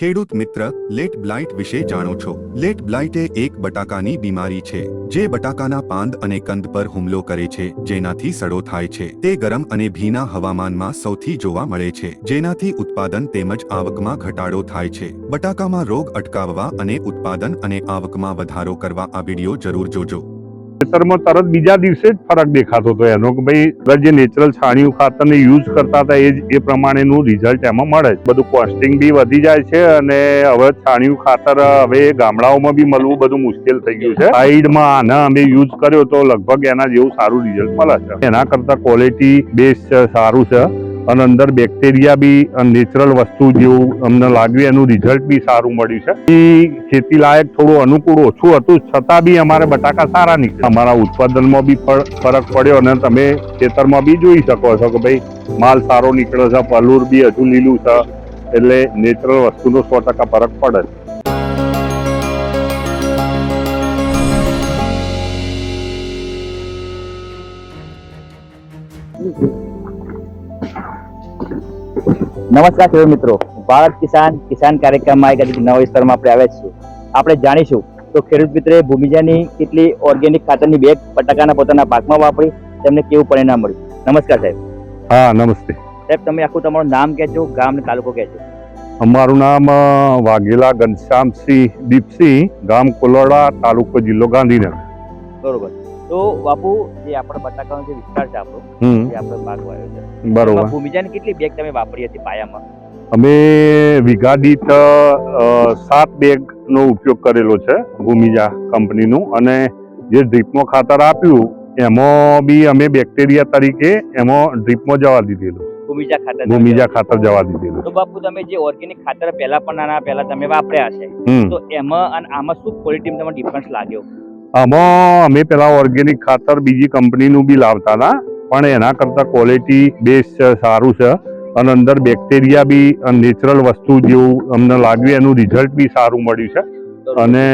ખેડૂત મિત્ર, late blight વિશે જાણો છો. લેટ બ્લાઇટ એ એક બટાકાની બીમારી છે, જે બટાકાના પાંદ અને કંદ પર હુમલો કરે છે, જેનાથી સડો થાય છે. તે ગરમ અને ભીના હવામાનમાં સૌથી જોવા મળે છે, જેનાથી ઉત્પાદન તેમજ આવકમાં ઘટાડો થાય છે. બટાકામાં રોગ અટકાવવા અને ઉત્પાદન અને આવકમાં વધારો કરવા આ વીડિયો જરૂર જોજો. ખેતરમાં તરત બીજા દિવસે જ ફરક દેખાતો હતો એનો કે ભાઈ જે નેચરલ છાણિયું ખાતરને યુઝ કરતા હતા એ જ, એ પ્રમાણેનું રિઝલ્ટ એમાં મળે છે. બધું કોસ્ટિંગ બી વધી જાય છે અને હવે છાણિયું ખાતર, હવે ગામડાઓમાં બી મળવું બધું મુશ્કેલ થઈ ગયું છે. સાઈડમાં આના અમે યુઝ કર્યો તો લગભગ એના જેવું સારું રિઝલ્ટ મળે છે. એના કરતા ક્વોલિટી બેસ્ટ સારું છે. અને અંદર બેક્ટેરિયા બી નેચરલ વસ્તુ જેવું અમને લાગ્યું, એનું રિઝલ્ટ બી સારું મળ્યું છે. એ ખેતી લાયક થોડું અનુકૂળ ઓછું હતું, છતાં બી અમારે બટાકા સારા નીકળ્યા. અમારા ઉત્પાદનમાં બી ફરક પડ્યો અને તમે ખેતરમાં બી જોઈ શકો છો કે ભાઈ માલ સારો નીકળ્યો છે, પલૂર બી હજુ લીલું છે, એટલે નેચરલ વસ્તુનો સો ટકા ફરક પડે છે. નમસ્કાર ખેડૂત મિત્રો. ભારત કિસાન કિસાન કાર્યક્રમમાં એક નવા વિસ્તારમાં આપણે આવ્યા છીએ. આપણે જાણીશું તો ખેડૂત મિત્રે ભૂમિજાની કેટલી ઓર્ગેનિક ખાતરની બેગ બટાકાના પોતાના પાકમાં વાપરી તેમને કેવું પરિણામ મળ્યું? નમસ્કાર સાહેબ. હા નમસ્તે. સાહેબ તમે આખું તમારું નામ કહેજો ગામ ને તાલુકો કહેજો. અમારું નામ વાઘેલા ઘનશ્યામસિંહ દીપસિંહ ગામ કોલોડા તાલુકો જિલ્લો ગાંધીનગર. બરોબર. તો બાપુ જે આપણે બટાકાનો જે વિસ્તાર છે આપણો જે આપણે પાક વાયો છે બરોબર. ભૂમિજાન કેટલી બેગ તમે વાપરી હતી પાયામાં? અમે વીઘા દીઠ સાત બેગનો ઉપયોગ કરેલો છે ભૂમિજા કંપનીનું અને જે ડ્રીપમાં ખાતર આપ્યું એમાં બી અમે બેક્ટેરિયા તરીકે એમાં ડ્રીપમાં જવા દીધેલું. ભૂમિજા ખાતર ભૂમિજા ખાતર જવા દીધેલું. તો બાપુ તમે જે ઓર્ગેનિક ખાતર પહેલા પણ આના પહેલા તમે વાપર્યા છે તો એમાં અને આમાં શું ક્વોલિટીમાં તમને ડિફરન્સ લાગ્યો? આમાં અમે પેલા ઓર્ગેનિક ખાતર બીજી કંપનીનું બી લાવતા હતા. પણ એના કરતાં ક્વોલિટી બેસ્ટ છે સારું છે. અને અંદર બેક્ટેરિયા બી નેચરલ વસ્તુ જેવું અમને લાગ્યું એનું રિઝલ્ટ બી સારું મળ્યું છે. અને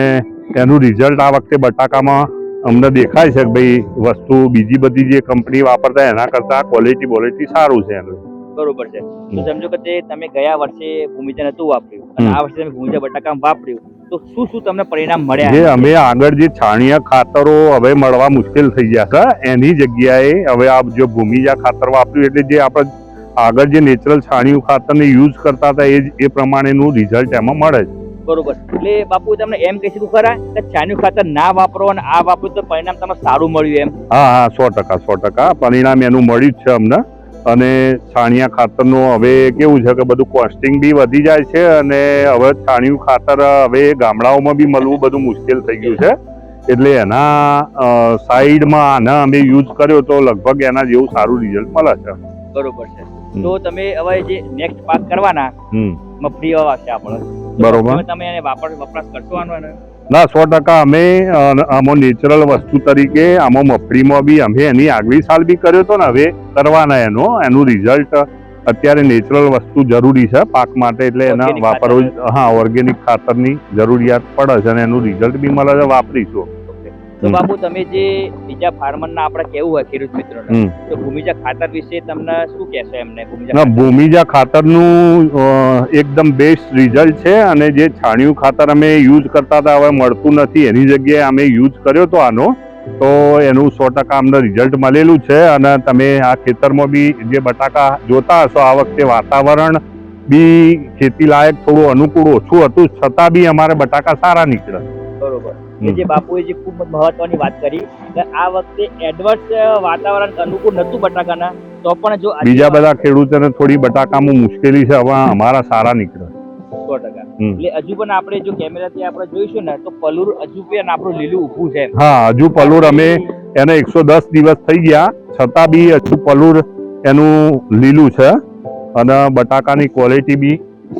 એનું રિઝલ્ટ આ વખતે બટાકામાં અમને દેખાય છે કે ભાઈ વસ્તુ બીજી બધી જે કંપની વાપરતા એના કરતા ક્વોલિટી બોલિટી સારું છે એનું. બરોબર છે. તો સમજો કે તમે ગયા વર્ષે ભૂમિજન હતું વાપર્યું. અને આ વર્ષે તમે ભૂમિજન બટાકામાં વાપર્યું. તો શું શું તમને પરિણામ જે અમે આગળ જે છાણિયા ખાતરો હવે મળવા મુશ્કેલ થઈ ગયા છે એની જગ્યાએ હવે આ જો ભૂમિજા ખાતર વાપર્યું એટલે જે આપણે આગળ જે નેચરલ છાણિયું ખાતરને યુઝ કરતા હતા એ જ એ પ્રમાણેનું રિઝલ્ટ એમાં મળે છે. બરોબર. એટલે બાપુ તમને એમ કહી શકું ખરા કે છાણિયું ખાતર ના વાપરો અને આ વાપરો તો પરિણામ તમને સારું મળ્યું એમ? હા હા સો ટકા સો ટકા પરિણામ એનું મળ્યું જ છે અમને. અને છાણિયા ખાતરનું હવે કેવું છે કે બધું કોસ્ટિંગ બી વધી જાય છે અને હવે છાણિયું ખાતર હવે ગામડાઓમાં બી મળવું બધું મુશ્કેલ થઈ ગયું છે. એટલે એના સાઈડમાં આના અમે યુઝ કર્યો તો લગભગ એના જેવું સારું રિઝલ્ટ મળે છે. બરોબર છે. તો તમે હવે જે નેક્સ્ટ પાક કરવાના હમ. મફળી આવશે આપણે બરોબર. તમે- એને વાપર વપરાશ કરશો આનો? ના સો ટકા અમે આમાં નેચરલ વસ્તુ તરીકે આમાં મફળીમાં બી અમે એની આગલી સાલ બી કર્યો હતો ને હવે કરવાના એનો એનું રિઝલ્ટ અત્યારે નેચરલ વસ્તુ જરૂરી છે પાક માટે એટલે એના વાપરવું હા ઓર્ગેનિક ખાતરની જરૂરિયાત પડે છે અને એનું રિઝલ્ટ બી મળે છે વાપરીશું. તો. બાપુ તમે જે બીજા ફાર્મર ના આપણે કેવું હોય ખેડૂત મિત્રોને તો ભૂમિજા ખાતર વિશે તમને શું કહેશો એમને ભૂમિજા? ભૂમિજા ખાતરનું એકદમ બેસ્ટ રિઝલ્ટ છે અને જે છાણિયું ખાતર અમે યુઝ કરતા હતા હવે મળતું નથી એની જગ્યાએ અમે યુઝ કર્યો તો આનો તો એનું સો ટકા અમને રિઝલ્ટ મળેલું છે અને તમે આ ખેતરમાં બી જે બટાકા જોતા હશો આ વખતે વાતાવરણ બી ખેતી લાયક થોડું અનુકૂળ ઓછું હતું છતાં બી અમારે બટાકા સારા નીકળ્યા. કે જે બાપુએ જે ખૂબ મહત્વની વાત કરી કે આ વખતે એડવર્સ વાતાવરણ અનુકૂળ નતું બટાકાના તો પણ જો બીજા બધા ખેડૂતોને થોડી બટાકામાં મુશ્કેલી છે હવે અમારા સારા નીકળ્યા સો ટકા. એટલે હજુ પણ આપણે જો કેમેરાથી આપણે જોઈશું ને તો પલુર હજુ પણ આપણું લીલું ઊભું છે. હા હજુ પલુર અમે એને એકસો દસ દિવસ થઈ ગયા છતાં બી હજુ પલુર એનું લીલું છે અને બટાકાની ક્વોલિટી બી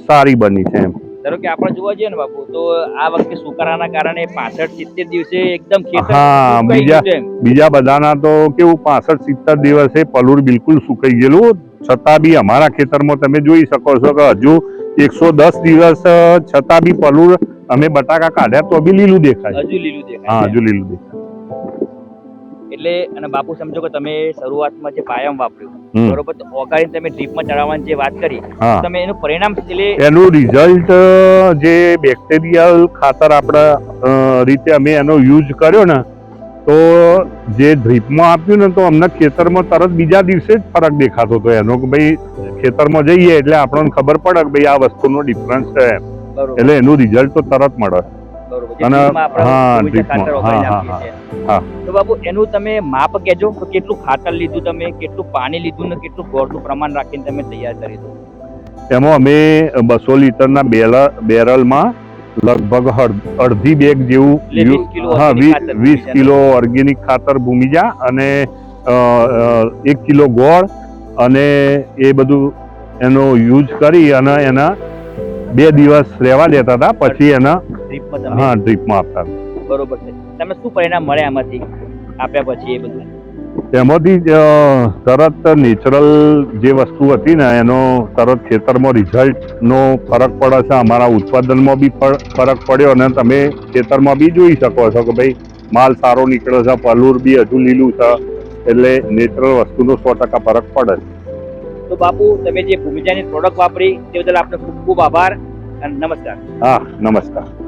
સારી બની છે એમ. ધારો કે આપણે જોવા જઈએ ને બાપુ તો આ વખતે સુકારાના કારણે પાસઠ સિત્તેર દિવસે એકદમ ખેતર હા, બીજા-. બીજા બધાના તો કેવું પાસઠ સિત્તેર દિવસે પલુર બિલકુલ સુકાઈ ગયેલું છતાં બી અમારા ખેતરમાં તમે જોઈ શકો છો કે હજુ એકસો દસ દિવસ છતાં બી પલુર અમે બટાકા કાઢ્યા તો બી લીલું દેખાય હજુ લીલું દેખાય હા હજુ લીલું દેખાય એટલે અને બાપુ સમજો કે તમે શરૂઆતમાં જે પાયમ વાપર્યું. બરોબર? તો ઓગાળીને તમે ડીપમાં ચડાવવાની જે વાત કરી તમે એનું પરિણામ એટલે એનું રિઝલ્ટ જે બેક્ટેરિયલ ખાતર આપણા રીતે અમે એનો યુઝ કર્યો ને તો જે ડ્રીપમાં આપ્યું ને તો અમને ખેતરમાં તરત બીજા દિવસે જ ફરક દેખાતો હતો. એનો કે ભાઈ ખેતરમાં જઈએ એટલે આપણને ખબર પડે કે ભાઈ આ વસ્તુનો ડિફરન્સ છે એટલે એનું રિઝલ્ટ તો તરત મળે. અને- હા, ડ્રીપમાં. હા હા, હા. તો બાબુ એનું તમે માપ કહેજો કેટલું ખાતર લીધું તમે કેટલું પાણી લીધું ને કેટલું ગોળનું પ્રમાણ રાખીને તમે તૈયાર કરી દો એમાં અમે બસો લીટરના બેરલ બેરલમાં લગભગ અડધી બેગ જેવું એટલે 20 કિલો હા વીસ કિલો ઓર્ગેનિક ખાતર ભૂમિજા અને એક કિલો ગોળ અને એ બધું એનો યુઝ કરી અને એના બે દિવસ રહેવા દેતા હતા પછી એના ડ્રીપમાં તમે? હા ડ્રીપમાં આપતા બરોબર છે. તમે શું પરિણામ મળે આમાંથી? આપ્યા પછી એ બધું? તેમાંથી જ, તરત નેચરલ જે વસ્તુ હતી ને એનો તરત ખેતરમાં રિઝલ્ટનો ફરક પડે છે. અમારા ઉત્પાદનમાં બી ફર- ફરક પડ્યો અને તમે ખેતરમાં બી જોઈ શકો છો કે ભાઈ માલ સારો નીકળે છે પલૂર બી હજુ લીલું છે એટલે નેચરલ વસ્તુનો સો ટકા ફરક પડે છે. તો બાપુ તમે જે ભૂમિજાની પ્રોડક્ટ વાપરી તે બદલ આપનો ખૂબ ખૂબ આભાર અને નમસ્કાર. હા નમસ્કાર.